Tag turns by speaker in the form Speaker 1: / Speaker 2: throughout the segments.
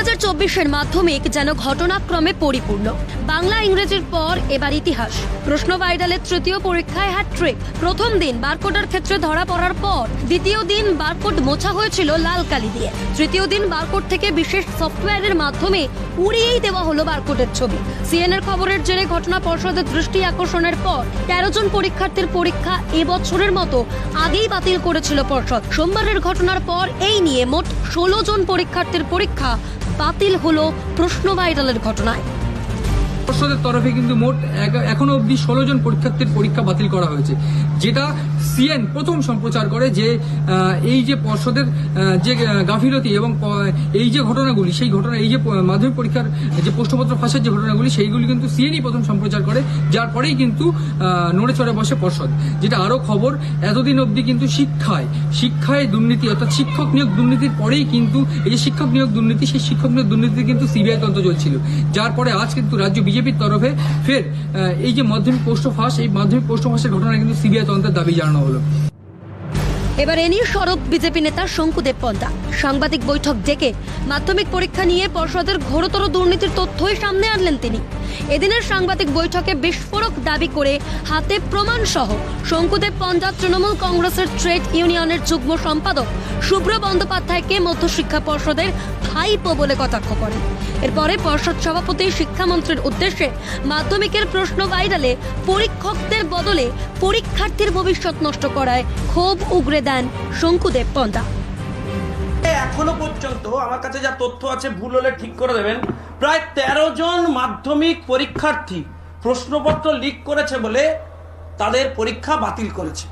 Speaker 1: হাজার চব্বিশের মাধ্যমিক যেন ঘটনাক্রমে পরিপূর্ণ। বাংলা ইংরেজির পর এবার ইতিহাস। প্রশ্ন ভাইরালের তৃতীয় পরীক্ষায় হ্যাট্রিক প্রথম দিন বারকোডের ক্ষেত্রে ধরা পড়ার পর দ্বিতীয় দিন বারকোড মোছা হয়েছিল লাল কালি দিয়ে। তৃতীয় দিন বারকোড থেকে বিশেষ সফটওয়্যারের মাধ্যমে উড়িয়েই দেওয়া হলো বারকোটের ছবি। সিএনএর খবরের জেরে ঘটনা পর্ষদের দৃষ্টি আকর্ষণের পর তেরো জন পরীক্ষার্থীর পরীক্ষা এবছরের মতো আগেই বাতিল করেছিল পর্ষদ। সোমবারের ঘটনার পর এই নিয়ে মোট ষোলো জন পরীক্ষার্থীর পরীক্ষা বাতিল হলো প্রশ্ন ভাইরালের ঘটনায়।
Speaker 2: পর্ষদের তরফে কিন্তু মোট এখনও অবধি ষোলো জন পরীক্ষার্থীর পরীক্ষা বাতিল করা হয়েছে। যেটা সিএন প্রথম সম্প্রচার করে যে এই যে পর্ষদের যে গাফিলতি এবং এই যে ঘটনাগুলি, সেই ঘটনা, এই যে মাধ্যমিক পরীক্ষার যে প্রশ্নপত্র ফাঁসের যে ঘটনাগুলি, সেইগুলি কিন্তু সিএনই প্রথম সম্প্রচার করে, যার পরেই কিন্তু নড়ে চড়ে বসে পর্ষদ। যেটা আরও খবর, এতদিন অবধি কিন্তু শিক্ষায় শিক্ষায় দুর্নীতি, অর্থাৎ শিক্ষক নিয়োগ দুর্নীতির পরেই কিন্তু, এই যে শিক্ষক নিয়োগ দুর্নীতি, সেই শিক্ষক নিয়োগ দুর্নীতি কিন্তু সিবিআই তদন্ত চলছিল যার পরে আজ কিন্তু রাজ্য বিজেপির তরফে ফের এই যে মাধ্যমিক পোস্ট ফাঁস, এই মাধ্যমিক পোস্ট ফাঁসের ঘটনা কিন্তু সিবিআই তদন্তের দাবি জানানো হলো।
Speaker 1: এবার এ নিয়ে সরব বিজেপি নেতা শঙ্কুদেব পন্দা সাংবাদিক বৈঠক ডেকে মাধ্যমিক পরীক্ষা নিয়ে পর্ষদের ঘোরতর দুর্নীতির তথ্যই সামনে আনলেন তিনি। এদিনের সাংবাদিক বৈঠকে বিস্ফোরক দাবি করে হাতে প্রমাণ সহ শঙ্কুদেব পন্ডা তৃণমূল কংগ্রেসের ট্রেড ইউনিয়নের যুগ্ম সম্পাদক শুভ্র বন্দ্যোপাধ্যায়কে মধ্যশিক্ষা পর্ষদের ভাইপো বলে কটাক্ষ করেন। এরপরে পর্ষদ সভাপতি, শিক্ষামন্ত্রীর উদ্দেশ্যে মাধ্যমিকের প্রশ্ন ভাইরালে পরীক্ষকদের বদলে পরীক্ষার্থীর ভবিষ্যৎ নষ্ট করায় ক্ষোভ উগরে দেন শঙ্কুদেব পন্ডা।
Speaker 3: এখনও পর্যন্ত আমার কাছে যা তথ্য আছে, ভুল হলে ঠিক করে দেবেন। প্রায় তেরো জন মাধ্যমিক পরীক্ষার্থী প্রশ্নপত্র লিক করেছে বলে তাদের পরীক্ষা বাতিল করেছে।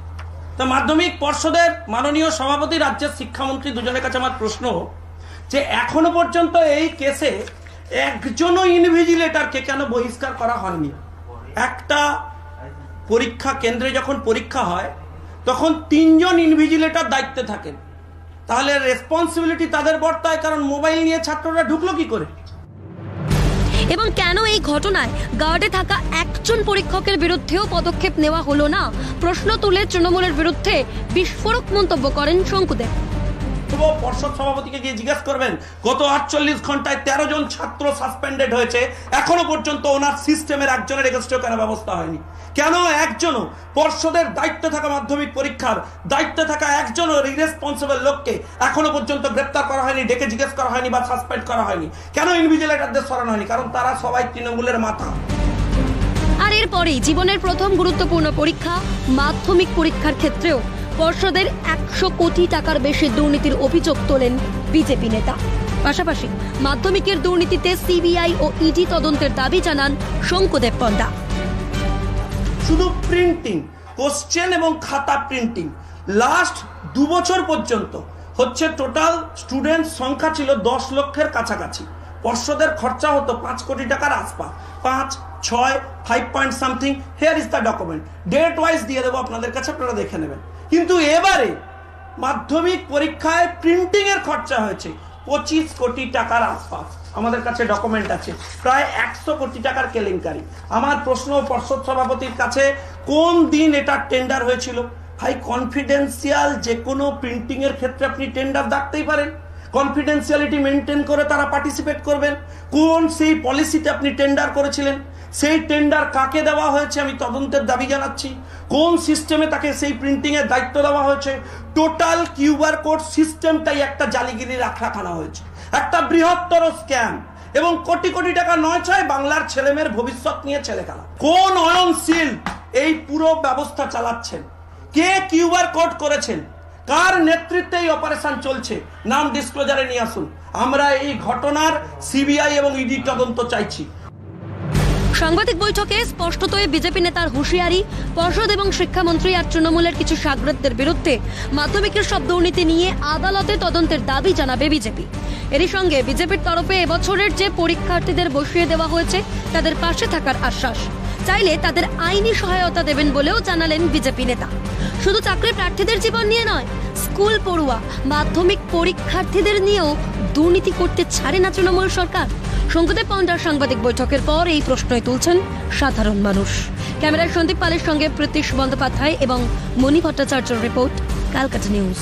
Speaker 3: তা মাধ্যমিক পর্ষদের মাননীয় সভাপতি, রাজ্যের শিক্ষামন্ত্রী দুজনের কাছে আমার প্রশ্ন যে এখনও পর্যন্ত এই কেসে একজনও ইনভিজিলেটরকে কেন বহিষ্কার করা হয়নি? একটা পরীক্ষা কেন্দ্রে যখন পরীক্ষা হয়, তখন তিনজন ইনভিজিলেটর দায়িত্বে থাকেন। তাহলে রেসপন্সিবিলিটি তাদের বর্তায়, কারণ মোবাইল নিয়ে ছাত্ররা ঢুকলো কি করে?
Speaker 1: এবং কেন এই ঘটনায় গার্ডে থাকা একজন পরীক্ষকের বিরুদ্ধেও পদক্ষেপ নেওয়া হলো না? প্রশ্ন তুলে তৃণমূলের বিরুদ্ধে বিস্ফোরক মন্তব্য করেন শঙ্কুদেব।
Speaker 3: পূর্ব পর্ষদ সভাপতিকে গিয়ে জিজ্ঞেস করবেন, গত আটচল্লিশ ঘন্টায় তেরো জন ছাত্র সাসপেন্ডেড হয়েছে। এখনও পর্যন্ত ওনার সিস্টেমের একজনের এগেস্টেও কেন ব্যবস্থা হয়নি? কেন একজনও পর্ষদের দায়িত্বে থাকা মাধ্যমিক পরীক্ষার দায়িত্বে থাকা একজনও ইরেসপন্সিবল লোককে এখনও পর্যন্ত গ্রেপ্তার করা হয়নি, ডেকে জিজ্ঞেস করা হয়নি বা সাসপেন্ড করা হয়নি? কেন ইনভিজিলেটারদের সরানো হয়নি? কারণ তারা সবাই তৃণমূলের মাথা।
Speaker 1: আর এরপরেই জীবনের প্রথম গুরুত্বপূর্ণ পরীক্ষা, মাধ্যমিক পরীক্ষার ক্ষেত্রেও পর্ষদের একশো কোটি টাকার বেশি দুর্নীতির অভিযোগ তোলেন বিজেপি নেতা। পাশাপাশি মাধ্যমিকের দুর্নীতিতে সিবিআই ও ইডি তদন্তের দাবি জানান শঙ্কুদেব পণ্ডা।
Speaker 3: শুধু প্রিন্টিং কোশ্চেন এবং খাতা প্রিন্টিং লাস্ট দু বছর পর্যন্ত হচ্ছে টোটাল স্টুডেন্ট সংখ্যা ছিল দশ লক্ষের কাছাকাছি। পর্ষদের খরচা হতো পাঁচ কোটি টাকার আসপাস পাঁচ, ছয় five point something here is the document date wise দিয়ে দেবো, আপনাদের কাছে আপনারা দেখে নেবেন। কিন্তু এবারে মাধ্যমিক পরীক্ষায় প্রিন্টিং এর খরচা হয়েছে। পঁচিশ কোটি টাকার আশপাশ। আমাদের কাছে ডকুমেন্ট আছে। প্রায় একশো কোটি টাকার কেলেঙ্কারি। আমার প্রশ্ন পর্ষদ সভাপতির কাছে, কোন দিন এটা টেন্ডার হয়েছিল? ভাই কনফিডেন্সিয়াল যে কোনো প্রিন্টিং এর ক্ষেত্রে আপনি টেন্ডার ডাকতেই পারেন। কনফিডেন্সিয়ালিটি মেনটেন করে তারা পার্টিসিপেট করবেন। কোন সেই পলিসিতে আপনি টেন্ডার করেছিলেন? সেই টেন্ডার কাকে দেওয়া হয়েছে আমি তদন্তের দাবি জানাচ্ছি। কোন সিস্টেমে তাকে সেই প্রিন্টিং এর দায়িত্ব দেওয়া হয়েছে? টোটাল কিউআর কোড সিস্টেমটাই একটা জালিগিরির আখড়াখানা হয়েছে। একটা বৃহত্তর স্ক্যাম এবং কোটি কোটি টাকা নয় ছয় বাংলার ছেলেমেয়ের ভবিষ্যৎ নিয়ে ছেলে খেলা। কোন অয়নশীল এই পুরো ব্যবস্থা চালাচ্ছেন? কে কিউআর কোড করেছেন? কার নেতৃত্বে এই অপারেশন চলছে? নাম ডিসক্লোজারে নিয়ে আসুন। আমরা এই ঘটনার সিবিআই এবং ইডি তদন্ত চাইছি।
Speaker 1: সাংবাদিক বৈঠকে স্পষ্টতই বিজেপি নেতার হুঁশিয়ারি, পর্ষদ এবং শিক্ষামন্ত্রী আর তৃণমূলের কিছু সাগরতদের বিরুদ্ধে মাধ্যমিকের সব দুর্নীতি নিয়ে আদালতে তদন্তের দাবি জানাবে বিজেপি। এরই সঙ্গে বিজেপির তরফে এবছরের যে পরীক্ষার্থীদের বসিয়ে দেওয়া হয়েছে, তাদের পাশে থাকার আশ্বাস। চাইলে তাদের আইনি সহায়তা দেবেন বলেও জানালেন বিজেপি নেতা। শুধু চাকরি প্রার্থীদের জীবন নিয়ে নয়, স্কুল পড়ুয়া, মাধ্যমিক পরীক্ষার্থীদের নিয়েও দুর্নীতি করতে ছাড়ে না তৃণমূল সরকার। সংকটে পণ্ডার সাংবাদিক বৈঠকের পর এই প্রশ্নই তুলছেন সাধারণ মানুষ। ক্যামেরায় সন্দীপ পালের সঙ্গে প্রতীশ বন্দ্যোপাধ্যায় এবং মণি ভট্টাচার্যর রিপোর্ট, কালকাটা নিউজ।